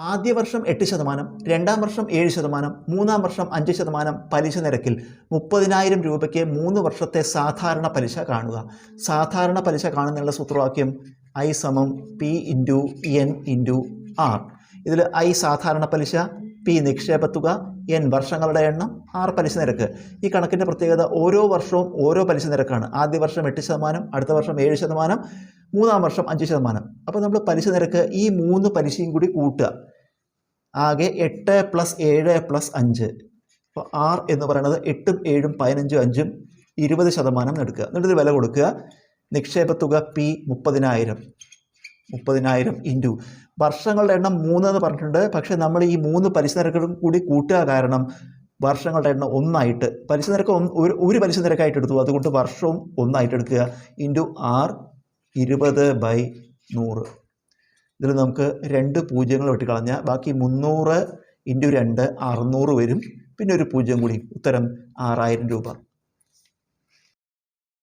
ആദ്യ വർഷം എട്ട് ശതമാനം രണ്ടാം വർഷം ഏഴ് ശതമാനം മൂന്നാം വർഷം അഞ്ച് ശതമാനം പലിശ നിരക്കിൽ മുപ്പതിനായിരം രൂപയ്ക്ക് മൂന്ന് വർഷത്തെ സാധാരണ പലിശ കാണുക. സാധാരണ പലിശ കാണുന്നതിനുള്ള സൂത്രവാക്യം ഐ സമം P into N into R ഇതിൽ ഐ സാധാരണ പലിശ പി നിക്ഷേപ തുക എൻ വർഷങ്ങളുടെ എണ്ണം ആർ പലിശ നിരക്ക്. ഈ കണക്കിന്റെ പ്രത്യേകത ഓരോ വർഷവും ഓരോ പലിശ നിരക്കാണ്. ആദ്യ വർഷം എട്ട് ശതമാനം അടുത്ത വർഷം ഏഴ് ശതമാനം മൂന്നാം വർഷം അഞ്ച് ശതമാനം. അപ്പോൾ നമ്മൾ പലിശ നിരക്ക് ഈ മൂന്ന് പലിശയും കൂടി കൂട്ടുക. ആകെ എട്ട് പ്ലസ് ഏഴ് പ്ലസ് അഞ്ച്. അപ്പോൾ ആർ എന്ന് പറയുന്നത് എട്ടും ഏഴും പതിനഞ്ചും അഞ്ചും ഇരുപത് ശതമാനം എടുക്കുക. എന്നിട്ട് വില കൊടുക്കുക. നിക്ഷേപ തുക പി മുപ്പതിനായിരം. മുപ്പതിനായിരം ഇന്റു വർഷങ്ങളുടെ എണ്ണം മൂന്ന് എന്ന് പറഞ്ഞിട്ടുണ്ട്. പക്ഷേ നമ്മൾ ഈ മൂന്ന് പലിശ നിരക്കുകളും കൂടി കൂട്ടുക കാരണം വർഷങ്ങളുടെ എണ്ണം ഒന്നായിട്ട്. പലിശ നിരക്ക് ഒരു ഒരു പലിശ നിരക്കായിട്ട് എടുത്തു. അതുകൊണ്ട് വർഷവും ഒന്നായിട്ട് എടുക്കുക. ഇന്റു ആർ ഇരുപത് ബൈ നൂറ്. ഇതിൽ നമുക്ക് രണ്ട് പൂജ്യങ്ങൾ വെട്ടിക്കളഞ്ഞാൽ ബാക്കി മുന്നൂറ് ഇന്റു രണ്ട് അറുന്നൂറ് വരും. പിന്നെ ഒരു പൂജ്യം കൂടി. ഉത്തരം ആറായിരം രൂപ.